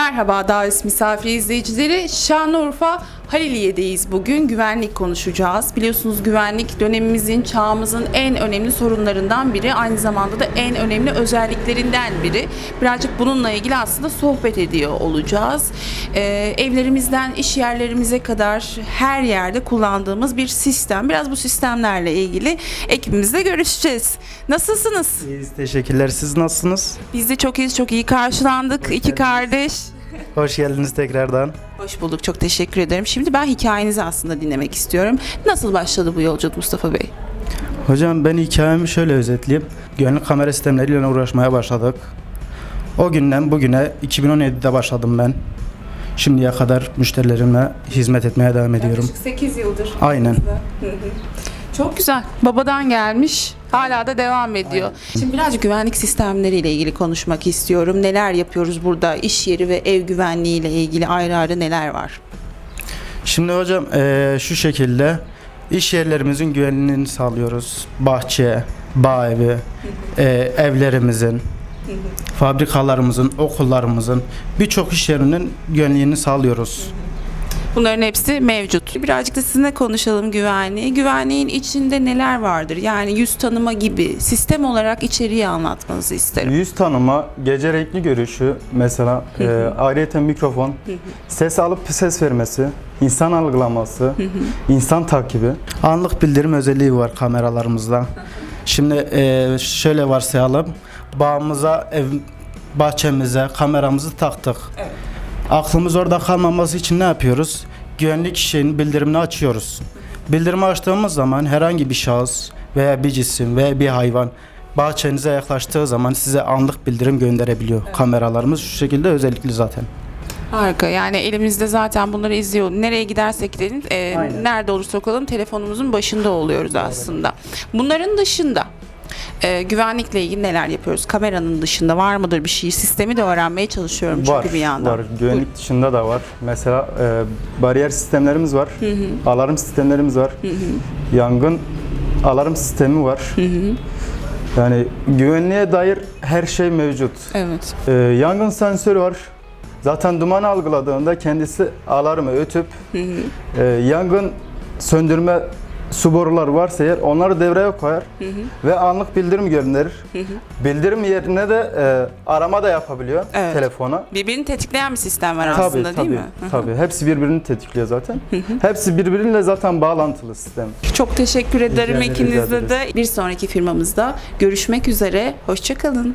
Merhaba davet misafir izleyicileri. Şanlıurfa Haliliye'deyiz bugün. Güvenlik konuşacağız. Biliyorsunuz güvenlik dönemimizin, çağımızın en önemli sorunlarından biri. Aynı zamanda da en önemli özelliklerinden biri. Birazcık bununla ilgili aslında sohbet ediyor olacağız. Ee, evlerimizden iş yerlerimize kadar her yerde kullandığımız bir sistem. Biraz bu sistemlerle ilgili ekibimizle görüşeceğiz. Nasılsınız? İyiyiz, teşekkürler. Siz nasılsınız? Biz de çok iyiyiz, çok iyi karşılandık. İki kardeş. Hoş geldiniz tekrardan. Hoş bulduk. Çok teşekkür ederim. Şimdi ben hikayenizi aslında dinlemek istiyorum. Nasıl başladı bu yolculuk Mustafa Bey? Hocam ben hikayemi şöyle özetleyeyim. Güvenlik kamera sistemleriyle uğraşmaya başladık. O günden bugüne 2017'de başladım ben. Şimdiye kadar müşterilerime hizmet etmeye devam ediyorum. Yaklaşık 8 yıldır. Aynen. Çok güzel. Babadan gelmiş. Hala da devam ediyor. Şimdi birazcık güvenlik sistemleriyle ilgili konuşmak istiyorum. Neler yapıyoruz burada? İş yeri ve ev güvenliği ile ilgili ayrı ayrı neler var? Şimdi hocam eee, şu şekilde iş yerlerimizin güvenliğini sağlıyoruz. Bahçe, bağ evi, eee, evlerimizin, fabrikalarımızın, okullarımızın birçok iş yerinin güvenliğini sağlıyoruz. Bunların hepsi mevcut. Birazcık da sizinle konuşalım güvenliği. Güvenliğin içinde neler vardır? Yani yüz tanıma gibi sistem olarak içeriği anlatmanızı isterim. Yüz tanıma, gece renkli görüşü mesela, e, ayrıyeten mikrofon, ses alıp ses vermesi, insan algılaması, insan takibi. Anlık bildirim özelliği var kameralarımızda. Şimdi eee, şöyle varsayalım. Bağımıza, ev, bahçemize kameramızı taktık. Aklımız orada kalmaması için ne yapıyoruz? Güvenlik şeyin bildirimini açıyoruz. Bildirimi açtığımız zaman herhangi bir şahıs veya bir cisim veya bir hayvan bahçenize yaklaştığı zaman size anlık bildirim gönderebiliyor. Kameralarımız şu şekilde özellikli zaten. Harika. Yani elimizde zaten bunları izliyor. Nereye gidersek gidelim, e, Aynen. nerede olursak olalım telefonumuzun başında oluyoruz aslında. Bunların dışında e, güvenlikle ilgili neler yapıyoruz? Kameranın dışında var mıdır bir şey? Sistemi de öğrenmeye çalışıyorum çünkü Var, bir yandan. var. Güvenlik dışında da var. Mesela e, bariyer sistemlerimiz var, alarm sistemlerimiz var, yangın alarm sistemi var. Yani güvenliğe dair her şey mevcut. Evet. Ee, yangın sensörü var. Zaten duman algıladığında kendisi alarmı ötüp e, yangın söndürme su boruları varsa eğer onları devreye koyar ve anlık bildirim gönderir. Bildirim yerine de e, arama da yapabiliyor Evet. telefona. Birbirini tetikleyen bir sistem var Tabii aslında tabii. değil mi? Hı hı. Tabii. Hepsi birbirini tetikliyor zaten. Hepsi birbiriyle zaten bağlantılı sistem. Çok teşekkür ederim ederim, rica de. Bir sonraki firmamızda görüşmek üzere. Hoşçakalın.